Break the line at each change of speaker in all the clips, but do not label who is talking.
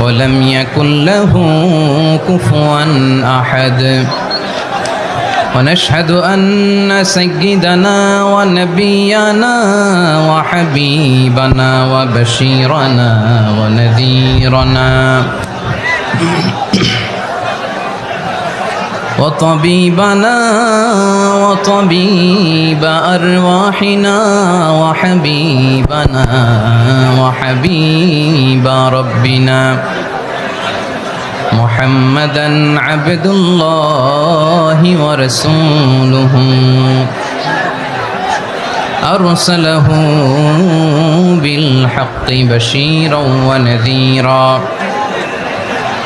ولم يكن له كفوا أحد. ونشهد أن سيدنا ونبينا وحبيبنا وبشيرنا ونذيرنا وطبيبنا وطبيب أرواحنا وحبيبنا وحبيب ربنا محمدا عبد الله ورسوله أرسله بالحق بشيرا ونذيرا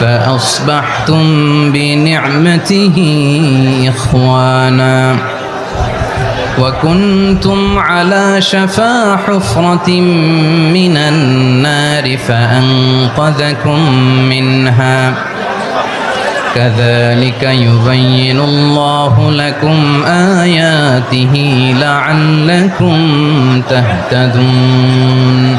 فأصبحتم بنعمته إخوانا. وكنتم على شفا حفرة من النار فأنقذكم منها. كذلك يبين الله لكم آياته لعلكم تهتدون.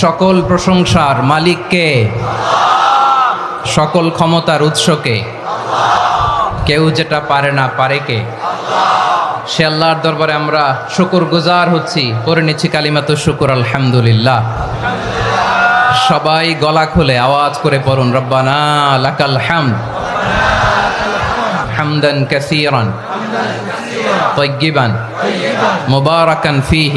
সকল প্রশংসার মালিককে সকল ক্ষমতার উৎসকে কেউ যেটা পারে না পারে কে সে আল্লাহর দরবারে আমরা শুকুর গুজার হচ্ছি করে নিচ্ছি কালিমাত শুকুর আলহামদুলিল্লাহ সবাই গলা খুলে আওয়াজ করে পড়ুন রব্বানা লাকাল হামদ হামদান কাসীরান طيبا مباركا فيه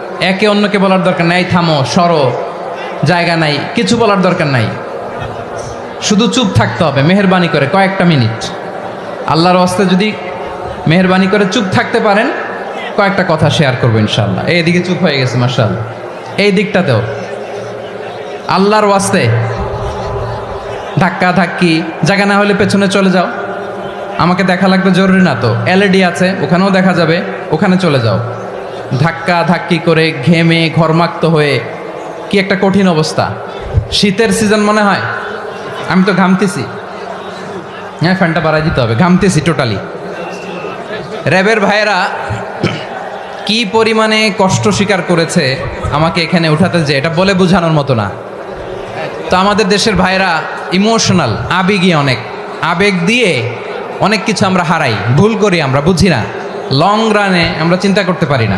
একে অন্যকে বলার দরকার নাই, থামো, সরো, জায়গা নাই, কিছু বলার দরকার নাই। শুধু চুপ থাকতে হবে, মেহরবানি করে, কয়েকটা মিনিট। আল্লাহর ওয়াস্তে যদি মেহরবানি করে চুপ থাকতে পারেন, কয়েকটা কথা শেয়ার করব ইনশাল্লাহ এইদিকে চুপ হয়ে গেছে মার্শাল এই দিকটাতেও। আল্লাহর ওয়াস্তে ধাক্কা ধাক্কি, জায়গা না হলে পেছনে চলে যাও। আমাকে দেখা লাগবে জরুরি না তো। এলইডি আছে, ওখানেও দেখা যাবে, ওখানে চলে যাও। ধাক্কা ধাক্কি করে ঘেমে ঘরমাক্ত হয়ে, কি একটা কঠিন অবস্থা। শীতের সিজন মনে হয়? আমি তো ঘামতেছি। হ্যাঁ ফ্যানটা বাড়াই দিতে হবে। ঘামতেছি টোটালি র্যাবের ভাইয়েরা কি পরিমাণে কষ্ট স্বীকার করেছে আমাকে এখানে উঠাতে যে এটা বলে বোঝানোর মতো না। তো আমাদের দেশের ভাইয়েরা ইমোশনাল আবেগই অনেক। আবেগ দিয়ে অনেক কিছু আমরা হারাই। ভুল করি আমরা, বুঝি না। লং রানে আমরা চিন্তা করতে পারি না।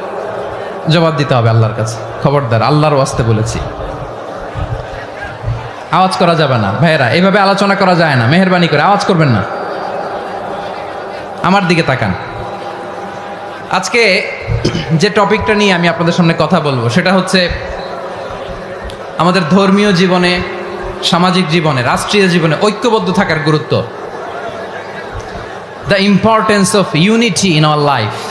জবাব দিতে হবে আল্লাহর কাছে। খবরদার, আল্লাহর ওয়াস্তে বলেছি। আওয়াজ করা যাবে না। ভাইয়েরা এভাবে আলোচনা করা যায় না। মেহরবানি করে আওয়াজ করবেন না। আমার দিকে তাকান। আজকে যে টপিকটা নিয়ে আমি আপনাদের সামনে কথা বলব, সেটা হচ্ছে আমাদের ধর্মীয় জীবনে, সামাজিক জীবনে, রাষ্ট্রীয় জীবনে ঐক্যবদ্ধ থাকার গুরুত্ব। The importance of unity in our life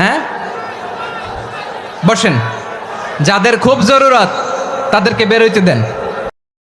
হ্যাঁ? বসেন। যাদের খুব জরুরত তাদেরকে বেরোইতে দেন।